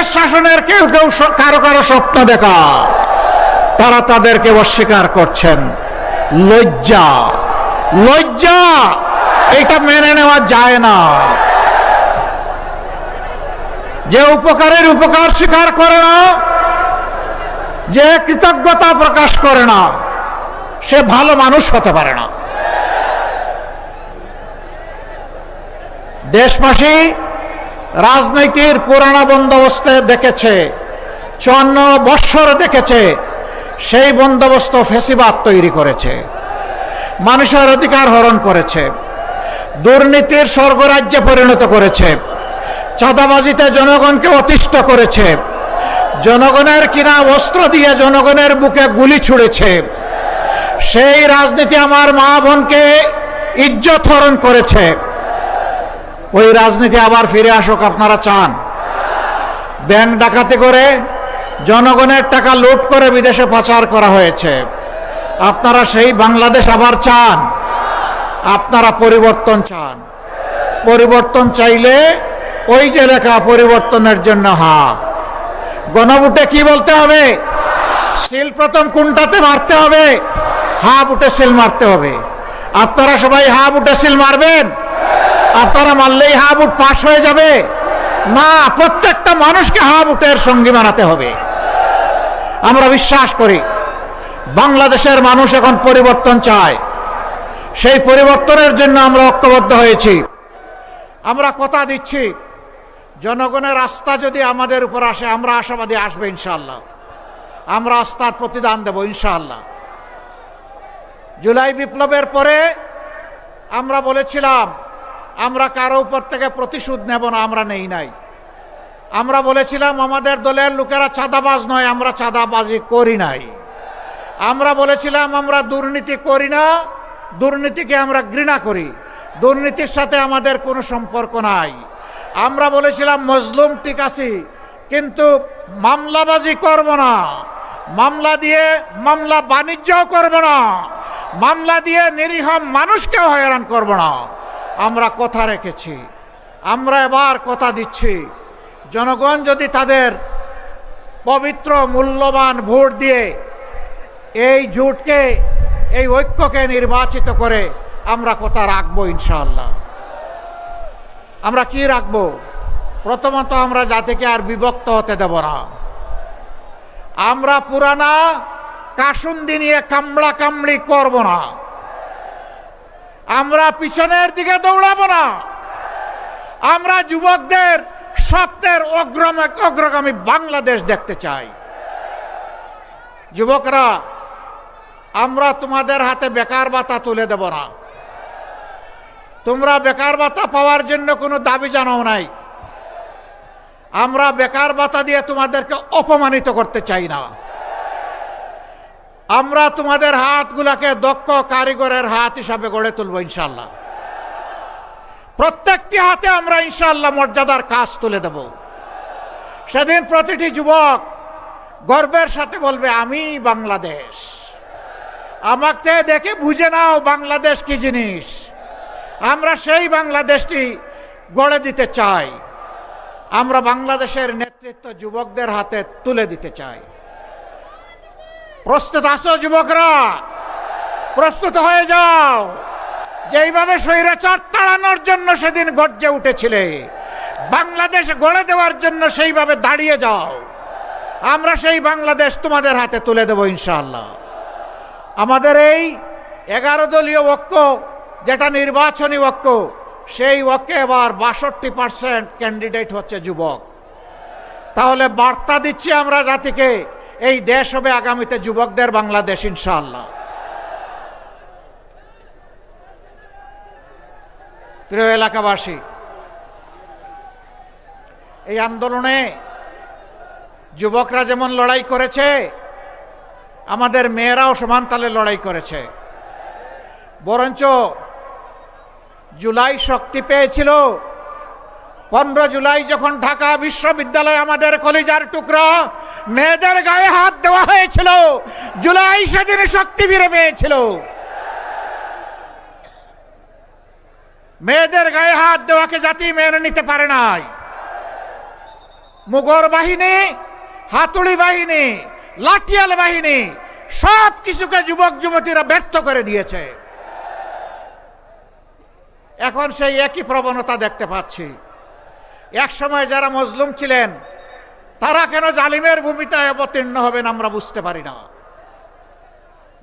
দেশ শাসনের কেউ কেউ কারও কারও স্বপ্ন দেখা। তারা তাদেরকে অস্বীকার করছেন। লজ্জা। লজ্জা! এটা মেনে নেওয়া যায় না। যে উপকারের উপকার স্বীকার করে না, যে কৃতজ্ঞতা প্রকাশ করে না, সে ভালো মানুষ হতে পারে না। দেশবাসী রাজনীতির পুরানা বন্দোবস্তে দেখেছে, চুয়ান্ন বৎসর দেখেছে, সেই বন্দোবস্ত ফেসিবাদ তৈরি করেছে, মানুষের অধিকার হরণ করেছে, দুর্নীতির স্বর্গরাজ্যে পরিণত করেছে, চাঁদাবাজিতে জনগণকে অতিষ্ঠ করেছে, জনগণের কিনা অস্ত্র দিয়ে জনগণের বুকে গুলি ছুড়েছে, সেই রাজনীতি আমার মা বোনকে ইজ্জত হরণ করেছে। ওই রাজনীতি আবার ফিরে আসুক আপনারা চান। ব্যাংক ডাকাতি করে জনগণের টাকা লুট করে বিদেশে পাচার করা হয়েছে। আপনারা সেই বাংলাদেশ আবার চান। আপনারা পরিবর্তন চান। পরিবর্তন চাইলে ওই যে লেখা পরিবর্তনের জন্য হা। গণভোটে কি বলতে হবে? শিল প্রথম কোনটাতে মারতে হবে? হা বুটে সিল মারতে হবে। আপনারা সবাই হা বুটে সিল মারবেন? আপনারা মারলেই হা বুট পাশ হয়ে যাবে। না, প্রত্যেকটা মানুষকে হা বুটের সঙ্গী বানাতে হবে। আমরা বিশ্বাস করি, বাংলাদেশের মানুষ এখন পরিবর্তন চায়। সেই পরিবর্তনের জন্য আমরা ঐক্যবদ্ধ হয়েছি। আমরা কথা দিচ্ছি, জনগণের আস্থা যদি আমাদের উপর আসে, আমরা আশাবাদী আসবে ইনশাল্লাহ আমরা আস্থার প্রতিদান দেব ইনশাল্লাহ জুলাই বিপ্লবের পরে আমরা বলেছিলাম আমরা কারও উপর থেকে প্রতিশোধ নেব না, আমরা নেই নাই। আমরা বলেছিলাম, আমাদের দলের লোকেরা চাঁদাবাজ নয়, আমরা চাঁদাবাজি করি নাই। আমরা বলেছিলাম, আমরা দুর্নীতি করি না, দুর্নীতিকে আমরা ঘৃণা করি। দুর্নীতির সাথে আমাদের কোনো সম্পর্ক নাই। আমরা বলেছিলাম, মজলুম ঠিক আছি, কিন্তু মামলাবাজি করব না। মামলা দিয়ে মামলা বাণিজ্যও করব না। মামলা দিয়ে নিরীহ মানুষকেও হয়রান করব না। আমরা কথা রেখেছি। আমরা এবার কথা দিচ্ছি। জনগণ যদি তাদের পবিত্র, মূল্যবান ভোট দিয়ে এই জোটকে, এই ঐক্যকে নির্বাচিত করে আমরা কথা রাখব ইনশাআল্লাহ। আমরা কি রাখব? প্রথমত আমরা জাতিকে আর বিভক্ত হতে দেব না। আমরা পুরানা কাসুন্দি নিয়ে কামড়া কামড়ি করব না। আমরা পিছনের দিকে দৌড়াবো না। আমরা যুবকদের স্বপ্নের অগ্রগামী বাংলাদেশ দেখতে চাই। যুবকরা, আমরা তোমাদের হাতে বেকার ভাতা তুলে দেব না। তোমরা বেকার ভাতা পাওয়ার জন্য কোনো দাবি জানাও নাই। আমরা বেকার ভাতা দিয়ে তোমাদেরকে অপমানিত করতে চাই না। আমরা তোমাদের হাতগুলাকে দক্ষ কারিগরের হাত হিসাবে গড়ে তুলব ইনশাল্লাহ প্রত্যেকটি হাতে আমরা ইনশাল্লাহ মর্যাদার কাজ তুলে দেব। সেদিন প্রতিটি যুবক গর্বের সাথে বলবে, আমি বাংলাদেশ। আমাকে দেখে বুঝে নাও বাংলাদেশ কি জিনিস। আমরা সেই বাংলাদেশটি গড়ে দিতে চাই। আমরা বাংলাদেশের নেতৃত্ব যুবকদের হাতে তুলে দিতে চাই। প্রস্তুত আসো যুবকরা। প্রস্তুত হয়ে যাও। যেইভাবে স্বৈরাচার তাড়ানোর জন্য সেদিন গর্জে উঠেছিলে, বাংলাদেশ গড়ে দেওয়ার জন্য সেইভাবে দাঁড়িয়ে যাও। আমরা সেই বাংলাদেশ তোমাদের হাতে তুলে দেব ইনশাআল্লাহ। আমাদের এই এগারো দলীয় ঐক্য, যেটা নির্বাচনী ঐক্য, সেই ঐক্যে এবার বাষট্টি পার্সেন্ট ক্যান্ডিডেট হচ্ছে যুবক। তাহলে বার্তা দিচ্ছি আমরা জাতিকে এই দেশ হবে আগামীতে যুবকদের বাংলাদেশ, ইনশাআল্লাহ। প্রিয় এলাকাবাসী, এই আন্দোলনে যুবকরা যেমন লড়াই করেছে, আমাদের মেয়েরাও সমান তালে লড়াই করেছে। বরঞ্চ জুলাই শক্তি পেয়েছিল পনেরো জুলাই যখন ঢাকা বিশ্ববিদ্যালয় আমাদের কলিজার টুকরা, মেয়েদের গায়ে হাত দেওয়া হয়েছিল, জুলাই সেদিন শক্তি ফিরে পেয়েছিল। মেয়েদের গায়ে হাত দেওয়াকে জাতি মেনে নিতে পারে নাই। মুগর বাহিনী, হাতুড়ি বাহিনী, লাঠিয়াল বাহিনী, সব কিছুকে যুবক যুবতীরা ব্যর্থ করে দিয়েছে। এখন সেই একই প্রবণতা দেখতে পাচ্ছি। এক সময় যারা মজলুম ছিলেন, তারা কেন জালিমের ভূমিকায় অবতীর্ণ হবেন আমরা বুঝতে পারি না।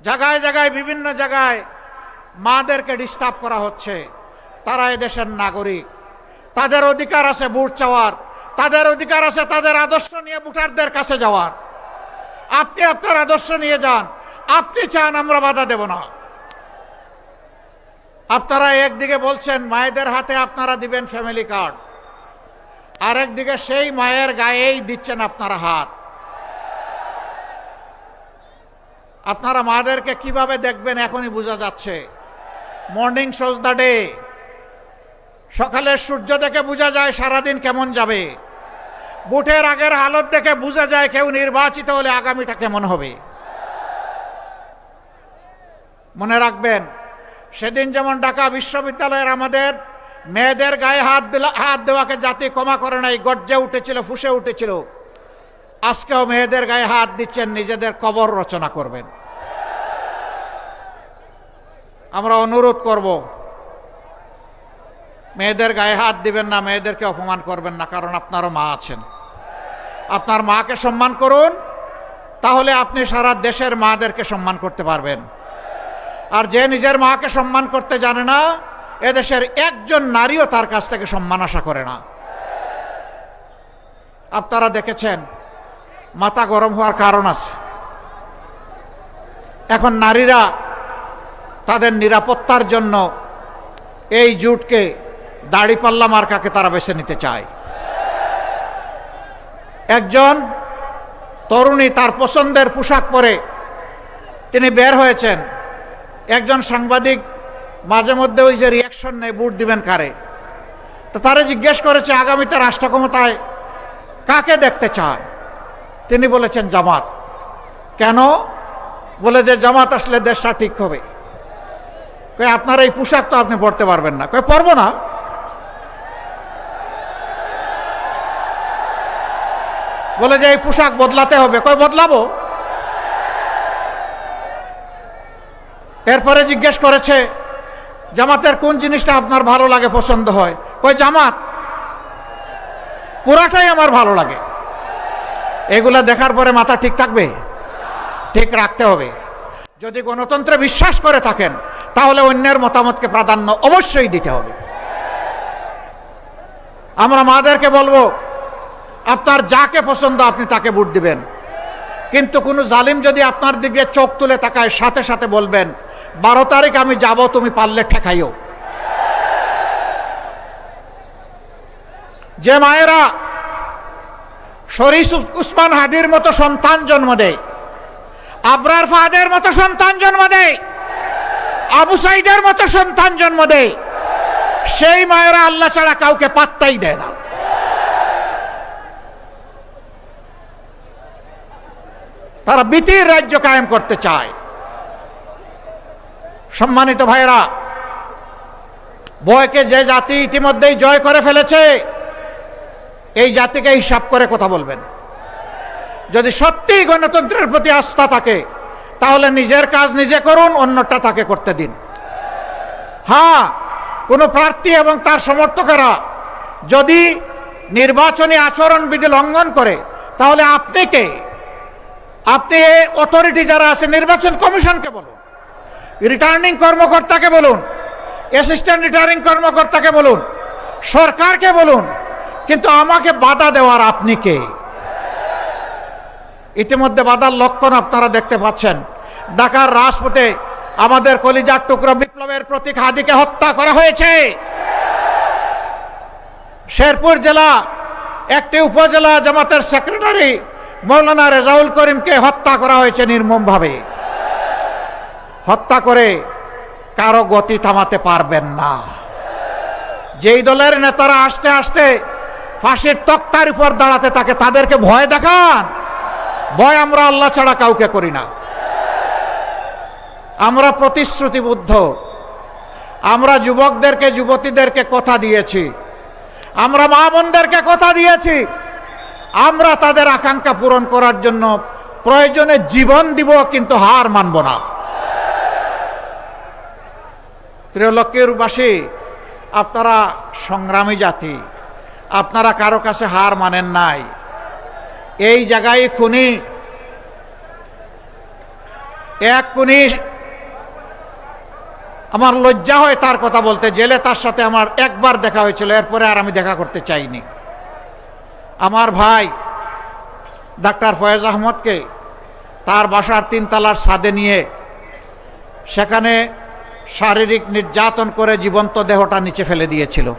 জায়গায় জায়গায়, বিভিন্ন জায়গায় মাদেরকে ডিস্টার্ব করা হচ্ছে। তারা দেশের নাগরিক। তাদের অধিকার আছে ভোট চাওয়ার। তাদের অধিকার আছে তাদের আদর্শ নিয়ে ভোটারদের কাছে যাওয়ার। আপনি আপনার আদর্শ নিয়ে যান। আপনি চান আমরা বাধা দেব না। আপনারা একদিকে বলছেন, মায়েদের হাতে আপনারা দিবেন ফ্যামিলি কার্ড আরেকদিকে সেই মায়ের গায়েই দিচ্ছেন আপনারা হাত। আপনারা মাদেরকে কীভাবে দেখবেন এখনই বোঝা যাচ্ছে। Morning shows the day. সকালের সূর্য দেখে বোঝা যায় সারাদিন কেমন যাবে। বুটের আগের হালত দেখে বোঝা যায় কেউ নির্বাচিত হলে আগামীটা কেমন হবে। মনে রাখবেন, সেদিন যেমন ঢাকা বিশ্ববিদ্যালয়ের আমাদের মেয়েদের গায়ে হাত হাত দেওয়াকে জাতি ক্ষমা করে নাই, গর্জে উঠেছিল, ফুসে উঠেছিল। আজকেও মেয়েদের গায়ে হাত দিচ্ছেন, নিজেদের কবর রচনা করবেন। আমরা অনুরোধ করব, মেয়েদের গায়ে হাত দিবেন না, মেয়েদেরকে অপমান করবেন না, কারণ আপনারও মা আছেন। আপনার মাকে সম্মান করুন, তাহলে আপনি সারা দেশের মাদেরকে সম্মান করতে পারবেন। আর যে নিজের মাকে সম্মান করতে জানে না এদেশের একজন নারীও তার কাছ থেকে সম্মান আশা করে না। আপনারা দেখেছেন, মাথা গরম হওয়ার কারণ আছে। এখন নারীরা তাদের নিরাপত্তার জন্য এই জুটকে দাড়িপাল্লা মার্কাকে তারা বেছে নিতে চায়। একজন তরুণী তার পছন্দের পোশাক পরে তিনি বের হয়েছেন। একজন সাংবাদিক মাঝে মধ্যে ওই যে রিয়াকশন নেই বুট দিবেন কারে? তো তারা জিজ্ঞেস করেছে আগামীতে রাষ্ট্র ক্ষমতায় কাকে দেখতে চান? তিনি বলেছেন, জামাত। কেন? বলে যে, জামাত আসলে দেশটা ঠিক হবে। কই আপনার এই পোশাক তো আপনি পড়তে পারবেন না। কই পরবো না। বলে যে, এই পোশাক বদলাতে হবে। কই বদলাবো। এরপরে জিজ্ঞেস করেছে জামাতের কোন জিনিসটা আপনার ভালো লাগে, পছন্দ হয়? কই জামাত, পুরাটাই আমার ভালো লাগে। এগুলা দেখার পরে মাথা ঠিক থাকবে? ঠিক রাখতে হবে। যদি গণতন্ত্রে বিশ্বাস করে থাকেন, তাহলে অন্যের মতামতকে প্রাধান্য অবশ্যই দিতে হবে। আমরা মাদেরকে বলব, আপনার যাকে পছন্দ, আপনি তাকে ভোট দিবেন। কিন্তু কোনো জালিম যদি আপনার দিকে চোখ তুলে তাকায়, সাথে সাথে বলবেন বারো তারিখ আমি যাব, তুমি পারলে ঠেকাইও যে মায়েরা শরীফ উসমান হাদির মতো সন্তান জন্ম দেয়, আবরার ফাহাদের মতো সন্তান জন্ম দেয়, আবু সাইদের মতো সন্তান জন্ম দেয়, সেই মায়েরা আল্লাহ ছাড়া কাউকে পাত্তাই দেয় না। তারা বিতির রাজ্য কায়েম করতে চায়। সম্মানিত ভাইরা বয়কে যে জাতি ইতিমধ্যেই জয় করে ফেলেছে, এই জাতিকে হিসাব করে কথা বলবেন। যদি সত্যি গণতন্ত্রের প্রতি আস্থা থাকে, তাহলে নিজের কাজ নিজে করুন, অন্যটা তাকে করতে দিন। হ্যাঁ কোনো প্রার্থী এবং তার সমর্থকেরা যদি নির্বাচনী আচরণবিধি লঙ্ঘন করে, তাহলে আপনি কে? আপনি অথরিটি যারা আছে, নির্বাচন কমিশনকে বলুন। রিটার্নিং কর্মকর্তাকে বলুন অ্যাসিস্ট্যান্ট রিটার্নিং কর্মকর্তাকে বলুন, সরকারকে বলুন, কিন্তু আমাকে বাধা দেওয়ার আপনি কে? ইতিমধ্যে বাধার লক্ষণ আপনারা দেখতে পাচ্ছেন। ঢাকার রাজপথে আমাদের কলিজার টুকরো বিপ্লবের প্রতীক হাদিকে হত্যা করা হয়েছে। শেরপুর জেলা, একটি উপজেলা জামাতের সেক্রেটারি মৌলানা রেজাউল করিমকে হত্যা করা হয়েছে নির্মমভাবে। হত্যা করে কারও গতি থামাতে পারবেন না। যেই দলের নেতারা আসতে আসতে ফাঁসির তক্তার উপর দাঁড়াতে থাকে, তাদেরকে ভয় দেখান। ভয় আমরা আল্লাহ ছাড়া কাউকে করি না। আমরা প্রতিশ্রুতিবদ্ধ। আমরা যুবকদেরকে, যুবতীদেরকে কথা দিয়েছি। আমরা মা বোনদেরকে কথা দিয়েছি। আমরা তাদের আকাঙ্ক্ষা পূরণ করার জন্য প্রয়োজনে জীবন দিব, কিন্তু হার মানব না। প্রিয় লক্ষ্মীরবাসী আপনারা সংগ্রামী জাতি, আপনারা কারও কাছে হার মানেন নাই। এই জায়গায় খুনি, এক খুনি আমার লজ্জা হয় তার কথা বলতে, জেলে তার সাথে আমার একবার দেখা হয়েছিল, এরপরে আর আমি দেখা করতে চাইনি। আমার ভাই, ডাক্তার ফয়েজ আহমদকে তার বাসার তিনতলার ছাদে নিয়ে, সেখানে শারীরিক নির্যাতন করে জীবন্ত দেহটা নিচে ফেলে দিয়েছিল।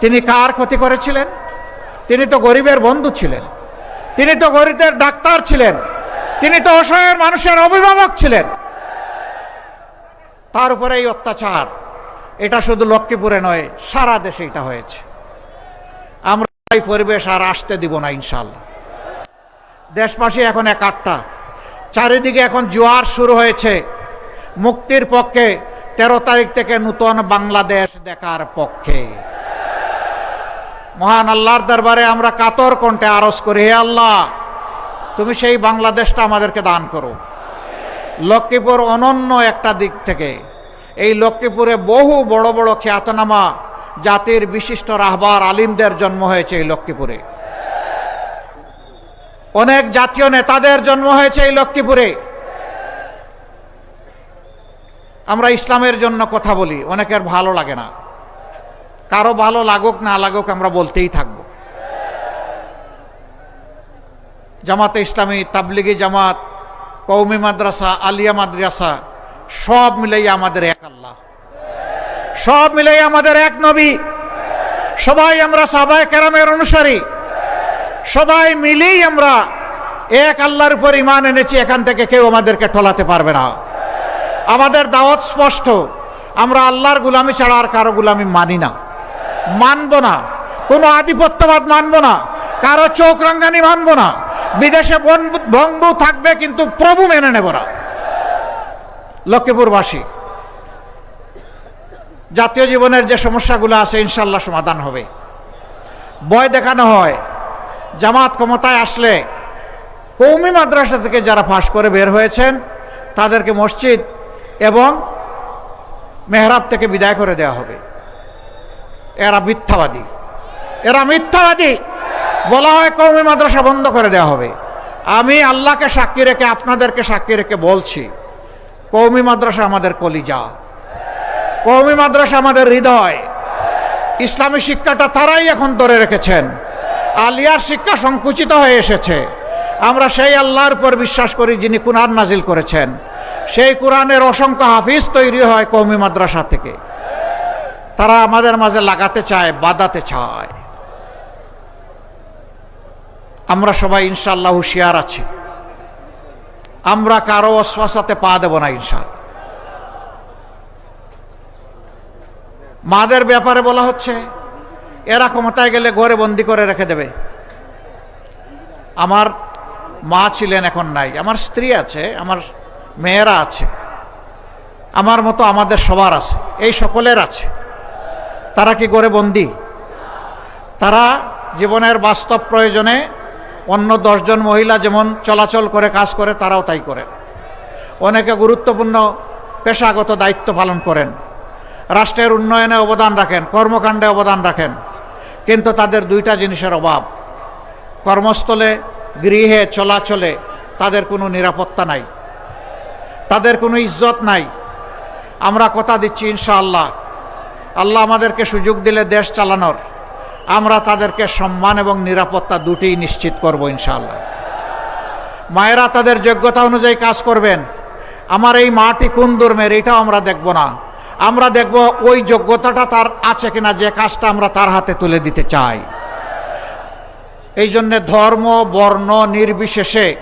তিনি কার ক্ষতি করেছিলেন? তিনি তো গরিবের বন্ধু ছিলেন। তিনি তো গরিবের ডাক্তার ছিলেন। তিনি তো অসহায় মানুষের অভিভাবক ছিলেন। তার উপরে এই অত্যাচার, এটা শুধু লক্ষ্মীপুরে নয়, সারা দেশে এটা হয়েছে। আমরা এই পরিবেশ আর আসতে দিব না ইনশাল্লাহ দেশবাসী এখন একাত্তা। চারিদিকে এখন জোয়ার শুরু হয়েছে। মুক্তির পক্ষে তেরো তারিখ থেকে নূতন বাংলাদেশ দেখার পক্ষে। মহান আল্লাহর দরবারে আমরা কাতর কণ্ঠে আরজ করি, হে আল্লাহ, তুমি সেই বাংলাদেশটা আমাদেরকে দান করো। লক্ষ্মীপুর অনন্য একটা দিক থেকে। এই লক্ষ্মীপুরে বহু বড় বড় খ্যাতনামা জাতির বিশিষ্ট রাহবার আলিমদের জন্ম হয়েছে এই লক্ষ্মীপুরে। অনেক জাতীয় নেতাদের জন্ম হয়েছে এই লক্ষ্মীপুরে। আমরা ইসলামের জন্য কথা বলি, অনেকের ভালো লাগে না। কারও ভালো লাগুক, না লাগুক আমরা বলতেই থাকব। জামাতে ইসলামী, তাবলিগি জামাত কৌমি মাদ্রাসা, আলিয়া মাদ্রাসা, সব মিলেই আমাদের এক আল্লাহ। সব মিলেই আমাদের এক নবী। সবাই আমরা সাবাই কেরামের অনুসারী। সবাই মিলেই আমরা এক আল্লাহর উপর ইমান এনেছি, এখান থেকে কেউ আমাদেরকে ঠলাতে পারবে না। আমাদের দাওয়াত স্পষ্ট। আমরা আল্লাহর গুলামি ছাড়া আর কারও গুলামি মানি না। মানব না। কোনো আধিপত্যবাদ মানব না। কারও চোখ রাঙ্গানি মানব না। বিদেশে বন্ধু থাকবে কিন্তু প্রভু মেনে নেব না। লক্ষ্মীপুরবাসী, জাতীয় জীবনের যে সমস্যাগুলো আছে ইনশাল্লাহ সমাধান হবে। বয় দেখানো হয়, জামাত ক্ষমতায় আসলে কৌমি মাদ্রাসা থেকে যারা ফাঁস করে বের হয়েছেন, তাদেরকে মসজিদ এবং মেহরাব থেকে বিদায় করে দেওয়া হবে। এরা মিথ্যাবাদী। এরা মিথ্যাবাদী। বলা হয় কৌমি মাদ্রাসা বন্ধ করে দেওয়া হবে। আমি আল্লাহকে সাক্ষী রেখে আপনাদেরকে সাক্ষী রেখে বলছি কৌমি মাদ্রাসা আমাদের কলিজা। কৌমি মাদ্রাসা আমাদের হৃদয়। ইসলামী শিক্ষাটা তারাই এখন ধরে রেখেছেন। আলিয়ার শিক্ষা সংকুচিত হয়ে এসেছে। আমরা সেই আল্লাহর উপর বিশ্বাস করি যিনি কুরআন নাজিল করেছেন। সেই কোরআনের অসংখ্য হাফিজ তৈরি হয় কৌমি মাদ্রাসা থেকে। তারা আমাদের মাঝে লাগাতে চায় বাদাতে চায়। আমরা সবাই ইনশাল্লাহ হুঁশিয়ার আছি। আমরা কারও অশ্বাসাতে পা দেব না ইনশাল মাদের ব্যাপারে বলা হচ্ছে, এরা ক্ষমতায় গেলে ঘরে বন্দি করে রেখে দেবে। আমার মা ছিলেন এখন নাই, আমার স্ত্রী আছে, আমার মেয়েরা আছে, আমার মতো আমাদের সবার আছে, এই সকলের আছে। তারা কি করে বন্দি? তারা জীবনের বাস্তব প্রয়োজনে অন্য দশজন মহিলা যেমন চলাচল করে, কাজ করে, তারাও তাই করে। অনেকে গুরুত্বপূর্ণ, পেশাগত দায়িত্ব পালন করেন। রাষ্ট্রের উন্নয়নে অবদান রাখেন, কর্মকাণ্ডে অবদান রাখেন। কিন্তু তাদের দুইটা জিনিসের অভাব। কর্মস্থলে, গৃহে চলাচলে তাদের কোনো নিরাপত্তা নাই। তাদের কোনো ইজ্জত নাই। আমরা কথা দিচ্ছি ইনশাআল্লাহ। আল্লাহ আমাদেরকে সুযোগ দিলে দেশ চালানোর। আমরা তাদেরকে সম্মান এবং নিরাপত্তা দুটিই নিশ্চিত করব ইনশাআল্লাহ। মায়েরা তাদের যোগ্যতা অনুযায়ী কাজ করবেন। আমার এই মাটি কোন ধর্মের এটাও আমরা দেখব না। আমরা দেখব ওই যোগ্যতাটা তার আছে কিনা, যে কাজটা আমরা তার হাতে তুলে দিতে চাই। এই জন্যে ধর্ম, বর্ণ নির্বিশেষে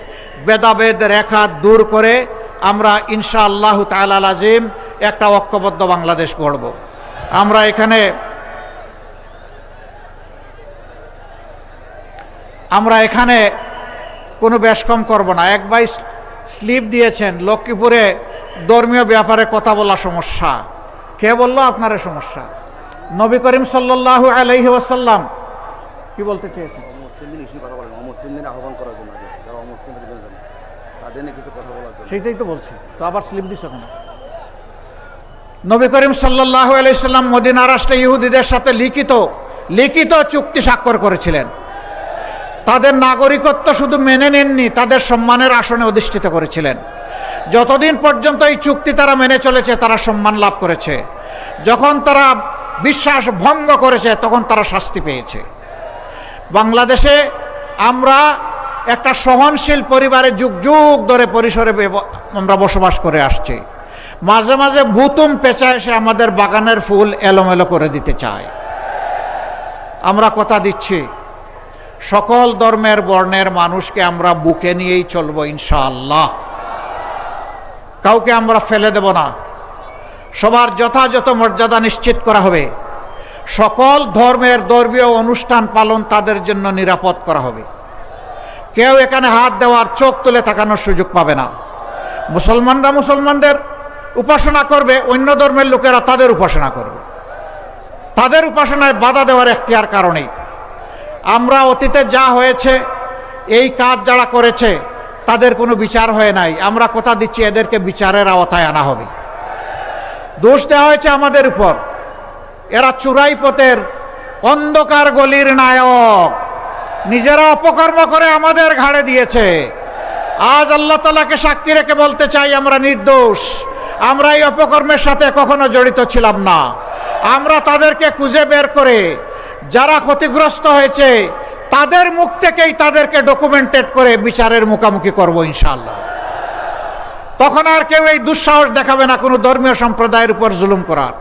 ভেদাভেদ রেখা দূর করে আমরা ইনশা আল্লাহ তাল আজিম একটা ঐক্যবদ্ধ বাংলাদেশ গড়ব। আমরা এখানে আমরা এখানে কোনো বেশ কম করব না। এক ভাই স্লিপ দিয়েছেন, লক্ষ্মীপুরে ধর্মীয় ব্যাপারে কথা বলা সমস্যা। কে বলল আপনার সমস্যা? নবী করিম সাল্লাল্লাহু আলাইহি ওয়াসাল্লাম কি বলতে চেয়েছেন? তাদের নিয়ে কিছু কথা বলার জন্য। সেইটাই তো বলছি। তো আবার স্লিপ দিস এখন। নবী করিম সাল্লাহ আলাইসাল্লাম মদিনা রাষ্ট্রে ইহুদিদের সাথে লিখিত লিখিত চুক্তি স্বাক্ষর করেছিলেন। তাদের নাগরিকত্ব শুধু মেনে নেননি তাদের সম্মানের আসনে অধিষ্ঠিত করেছিলেন। যতদিন পর্যন্ত এই চুক্তি তারা মেনে চলেছে তারা সম্মান লাভ করেছে। যখন তারা বিশ্বাস ভঙ্গ করেছে তখন তারা শাস্তি পেয়েছে। বাংলাদেশে আমরা একটা সহনশীল পরিবারে যুগ যুগ ধরে পরিসরে আমরা বসবাস করে আসছি। মাঝে মাঝে ভুতুম পেঁচা এসে আমাদের বাগানের ফুল এলোমেলো করে দিতে চায়। আমরা কথা দিচ্ছি, সকল ধর্মের বর্ণের মানুষকে আমরা বুকে নিয়েই চলবো ইনশাআল্লাহ। কাউকে আমরা ফেলে দেব না। সবার যথাযথ মর্যাদা নিশ্চিত করা হবে। সকল ধর্মের ধর্মীয় অনুষ্ঠান পালন তাদের জন্য নিরাপদ করা হবে। কেউ এখানে হাত দেওয়ার, চোখ তুলে তাকানোর সুযোগ পাবে না। মুসলমানরা মুসলমানদের উপাসনা করবে, অন্য ধর্মের লোকেরা তাদের উপাসনা করবে। তাদের উপাসনায় বাধা দেওয়ার এখতিয়ার কারণেই। আমরা অতীতে যা হয়েছে, এই কাজ যারা করেছে, তাদের কোনো বিচার হয়ে নাই। আমরা কথা দিচ্ছি, এদেরকে বিচারের আওতায় আনা হবে। দোষ দেওয়া হয়েছে আমাদের উপর। এরা চুরাই পথের অন্ধকার গলির নায়ক। নিজেরা অপকর্ম করে আমাদের ঘাড়ে দিয়েছে। আজ আল্লাহ তালাকে সাক্ষী রেখে বলতে চাই, আমরা নির্দোষ। আমরা এই অপকর্মের সাথে কখনো জড়িত ছিলাম না। আমরা তাদেরকে খুঁজে বের করে যারা ক্ষতিগ্রস্ত হয়েছে, তাদের মুখ থেকেই তাদেরকে ডকুমেন্টেড করে বিচারের মুখোমুখি করব ইনশাল্লাহ তখন আর কেউ এই দুঃসাহস দেখাবে না, কোনো ধর্মীয় সম্প্রদায়ের উপর জুলুম করার।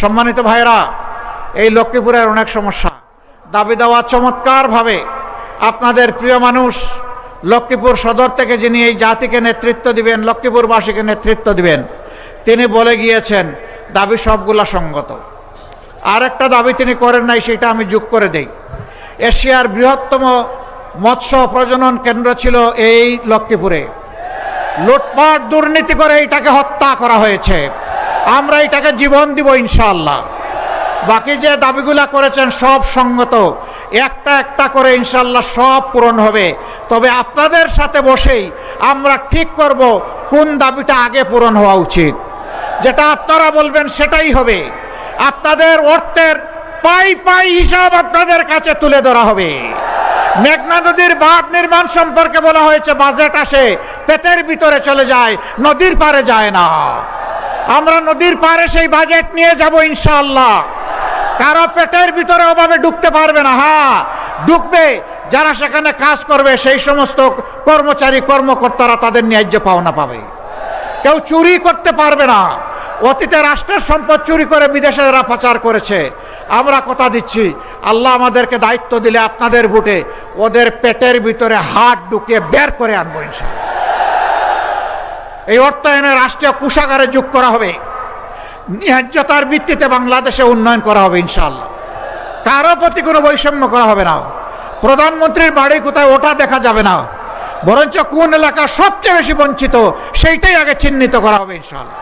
সম্মানিত ভাইরা এই লক্ষ্মীপুরের অনেক সমস্যা। দাবি দেওয়া চমৎকারভাবে আপনাদের প্রিয় মানুষ লক্ষ্মীপুর সদর থেকে যিনি এই জাতিকে নেতৃত্ব দিবেন, লক্ষ্মীপুরবাসীকে নেতৃত্ব দিবেন, তিনি বলে গিয়েছেন, দাবি সবগুলা সঙ্গত। আর একটা দাবি তিনি করেন নাই, সেটা আমি যোগ করে দেই। এশিয়ার বৃহত্তম মৎস্য প্রজনন কেন্দ্র ছিল এই লক্ষ্মীপুরে। লুটপাট, দুর্নীতি করে এটাকে হত্যা করা হয়েছে। আমরা এটাকে জীবন দিব ইনশাআল্লাহ। বাকি যে দাবিগুলা করেছেন সব সঙ্গত। একটা একটা করে ইনশাল্লাহ সব পূরণ হবে। তবে আপনাদের সাথে বসেই আমরা ঠিক করব কোন দাবিটা আগে পূরণ হওয়া উচিত। যেটা আপনারা বলবেন সেটাই হবে। আপনাদের অর্থের পাই পাই হিসাব আপনাদের কাছে তুলে ধরা হবে। মেঘনা নদীর বাঁধ নির্মাণ সম্পর্কে বলা হয়েছে, বাজেট আসে, পেটের ভিতরে চলে যায়, নদীর পারে যায় না। আমরা নদীর পারে সেই বাজেট নিয়ে যাব ইনশাআল্লাহ। কারও পেটের ভিতরে অভাবে ঢুকতে পারবে না হ্যাঁ ঢুকবে যারা সেখানে কাজ করবে, সেই সমস্ত কর্মচারী, কর্মকর্তারা তাদের ন্যায্য পাওনা পাবে। কেউ চুরি করতে পারবে না। অতীতে রাষ্ট্রের সম্পদ চুরি করে বিদেশে যারা করেছে, আমরা কথা দিচ্ছি, আল্লাহ আমাদেরকে দায়িত্ব দিলে আপনাদের ভোটে ওদের পেটের ভিতরে হাত ঢুকিয়ে বের করে আনব ইনশাআল্লাহ। এই অর্থায়নে রাষ্ট্রীয় কোষাগারে যোগ করা হবে। ন্যায্যতার ভিত্তিতে বাংলাদেশে উন্নয়ন করা হবে, ইনশাআল্লাহ। কারও প্রতি কোনো বৈষম্য করা হবে না। প্রধানমন্ত্রীর বাড়ি কোথায় ওটা দেখা যাবে না। বরঞ্চ কোন এলাকা সবচেয়ে বেশি বঞ্চিত, সেইটাই আগে চিহ্নিত করা হবে, ইনশাআল্লাহ।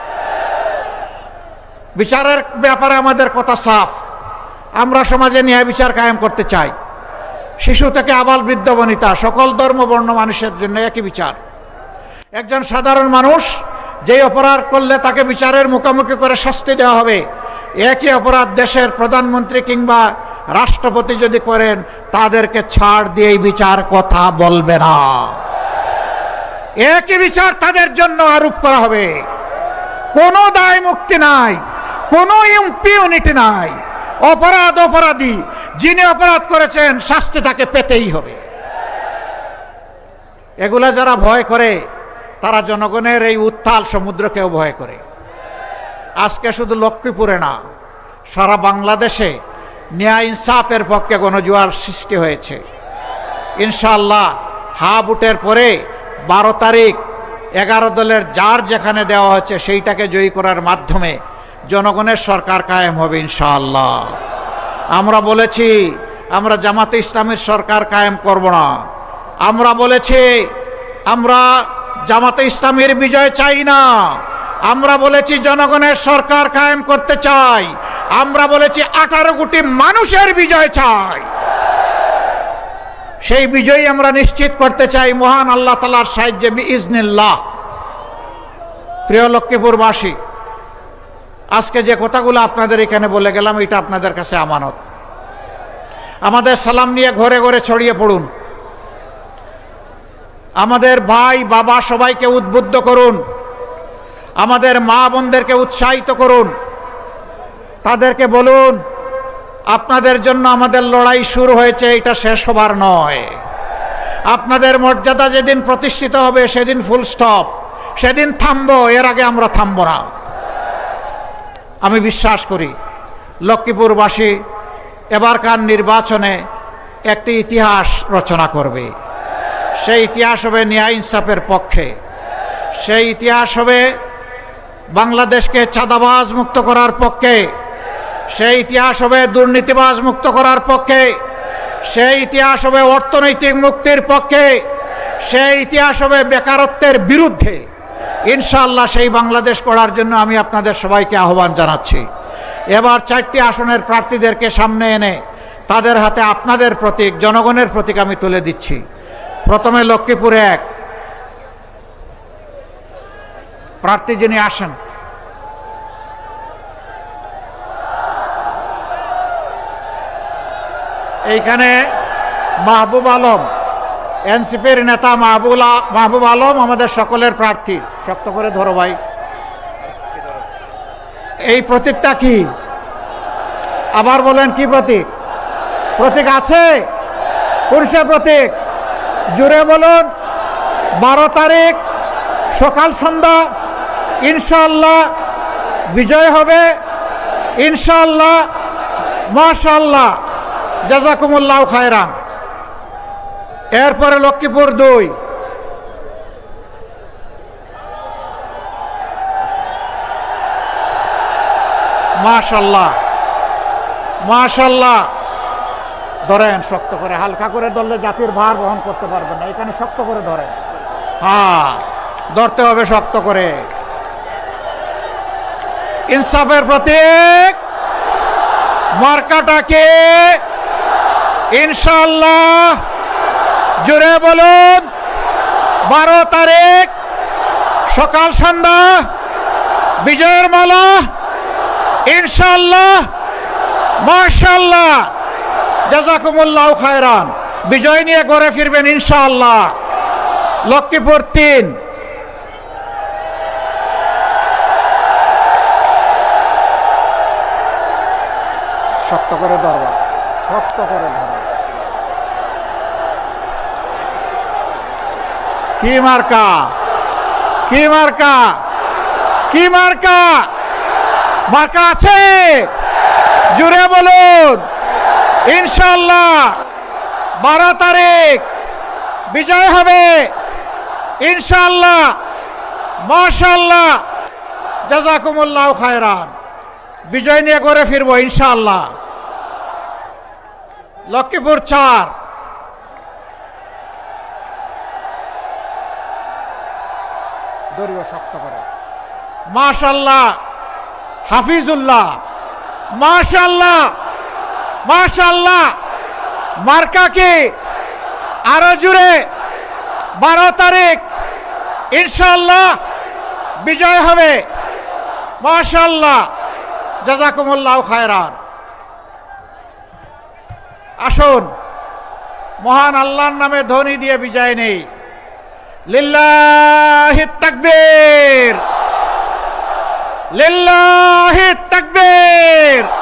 বিচারের ব্যাপারে আমাদের কথা সাফ। আমরা সমাজে ন্যায় বিচার কায়েম করতে চাই। শিশু থেকে আবাল বৃদ্ধ বনিতা, সকল ধর্ম বর্ণ মানুষের জন্য একই বিচার। একজন সাধারণ মানুষ যেই অপরাধ করলে তাকে বিচারের মুখোমুখি করে শাস্তি দেওয়া হবে, একই অপরাধ দেশের প্রধানমন্ত্রী কিংবা রাষ্ট্রপতি যদি করেন, তাদেরকে ছাড় দিয়ে বিচার কথা বলবে না। একই বিচার তাদের জন্য আরোপ করা হবে। কোনো দায় মুক্তি নাই, কোনো ইউনিটি নাই। অপরাধ অপরাধী, যিনি অপরাধ করেছেন, শাস্তি তাকে পেতেই হবে। এগুলা যারা ভয় করে তারা জনগণের এই উত্তাল সমুদ্রকেও ভয় করে। আজকে শুধু লক্ষ্মীপুরে না, সারা বাংলাদেশে ন্যায় ইনসাফের পক্ষে গণজোয়ার সৃষ্টি হয়েছে। ইনশাল্লাহ হা বুটের পরে বারো তারিখ এগারো দলের যার যেখানে দেওয়া হচ্ছে সেইটাকে জয়ী করার মাধ্যমে জনগণের সরকার কায়েম হবে ইনশাআল্লাহ। আমরা বলেছি, আমরা জামাতে ইসলামের সরকার কায়েম করব না। আমরা বলেছি, আমরা জামাতে ইসলামের বিজয় চাই না। আমরা বলেছি জনগণের সরকার কায়েম করতে চাই। আমরা বলেছি আঠারো কোটি মানুষের বিজয় চাই। সেই বিজয়ী আমরা নিশ্চিত করতে চাই মহান আল্লাহ তালার সাহায্যে ইজনিল্লাহ প্রিয় লক্ষ্মীপুরবাসী, আজকে যে কথাগুলো আপনাদের এখানে বলে গেলাম, এটা আপনাদের কাছে আমানত। আমাদের সালাম নিয়ে ঘরে ঘরে ছড়িয়ে পড়ুন। আমাদের ভাই, বাবা সবাইকে উদ্বুদ্ধ করুন। আমাদের মা বোনদেরকে উৎসাহিত করুন। তাদেরকে বলুন, আপনাদের জন্য আমাদের লড়াই শুরু হয়েছে, এটা শেষ হবার নয়। আপনাদের মর্যাদা যেদিন প্রতিষ্ঠিত হবে, সেদিন ফুল স্টপ সেদিন থামবো, এর আগে আমরা থামবো না। আমি বিশ্বাস করি, লক্ষ্মীপুরবাসী এবারকার নির্বাচনে একটি ইতিহাস রচনা করবে। সেই ইতিহাস হবে ন্যায় ইনসাফের পক্ষে। সেই ইতিহাস হবে বাংলাদেশকে চাঁদাবাজ মুক্ত করার পক্ষে। সেই ইতিহাস হবে দুর্নীতিবাজ মুক্ত করার পক্ষে। সেই ইতিহাস হবে অর্থনৈতিক মুক্তির পক্ষে। সেই ইতিহাস হবে বেকারত্বের বিরুদ্ধে। ইনশাআল্লাহ সেই বাংলাদেশ করার জন্য আমি আপনাদের সবাইকে আহ্বান জানাচ্ছি। এবার চারটি আসনের প্রার্থীদেরকে সামনে এনে তাদের হাতে আপনাদের প্রতীক, জনগণের প্রতীক আমি তুলে দিচ্ছি। প্রথমে লক্ষ্মীপুরে এক। প্রার্থী যিনি আসেন। এইখানে মাহবুব আলম, এনসিপির নেতা মাহবুল মাহবুব আলম আমাদের সকলের প্রার্থী। শক্ত করে ধরো ভাই। এই প্রতীকটা কি? আবার বলেন কি প্রতীক? প্রতীক আছে? সে প্রতীক? জুড়ে বলুন। বারো তারিখ সকাল সন্ধ্যা ইনশাল্লাহ বিজয় হবে। ইনশাল্লাহ মাশাল্লাহ জাজাকুমুল্লাহ খায়রান। এরপরে লক্ষ্মীপুর দুই। মাশাল্লাহ মাশাল্লাহ ধরেন শক্ত করে, হালকা করে ধরলে জাতির ভার বহন করতে পারবেন না। এখানে শক্ত করে ধরেন। হ্যাঁ ধরতে হবে শক্ত করে। ইনসাফের প্রতীক, মার্কাটাকে ইনশাল্লাহ জুড়ে বলুন। বারো তারিখ, সকাল সন্ধ্যা, বিজয়ের মালা ইনশাল্লাহ মার্শাল্লাহ জাজাকুমুল্লাহ খায়রান। বিজয় নিয়ে ঘরে ফিরবেন ইনশাআল্লাহ। লক্ষ্মীপুর তিন। শক্ত করে ধরবা। শক্ত করে কি মার্কা? কি মার্কা? কি মার্কা? মার্কা আছে? জুড়ে বলুন। ইনশাল্লাহ বারো তারিখ বিজয় হবে। ইনশাল্লাহ মাশাল্লাহ জাজাকুমুল্লাহ খায়রান। বিজয় নিয়ে করে ফিরবো ইনশাল্লাহ লক্ষ্মীপুর চার। দড়িও শক্ত করে। মাশাল্লাহ হাফিজুল্লাহ মাশাল্লাহ মাশাল্লাহ মার্কাকে আরও জুড়ে। বারো তারিখ। ইনশাল্লাহ বিজয় হবে। মাশাল্লাহ জাজাকুমুল্লাহ খায়রান। আসুন। মহান আল্লাহর নামে ধ্বনি দিয়ে বিজয় নেই। লিল্লাহি তাকবীর। তাকবীর।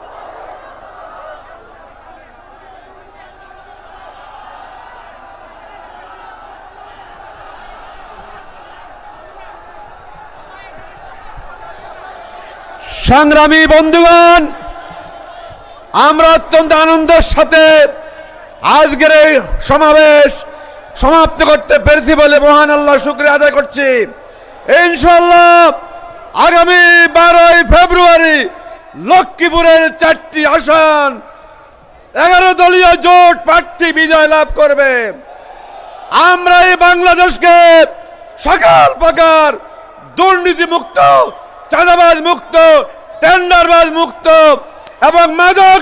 সংগ্রামী বন্ধুগণ, আমরা অত্যন্ত আনন্দের সাথে আজকের এই সমাবেশ সমাপ্ত করতে পেরেছি বলে মহান আল্লাহ শুক্রিয়া আদায় করছি। ইনশাল্লাহ আগামী বারোই ফেব্রুয়ারি লক্ষ্মীপুরের চারটি আসন, এগারো দলীয় জোট প্রার্থী বিজয় লাভ করবে। আমরা এই বাংলাদেশকে সকাল প্রকার দুর্নীতি মুক্ত চাঁদাবাজ মুক্ত টেন্ডারবাজ মুক্ত এবং মাদক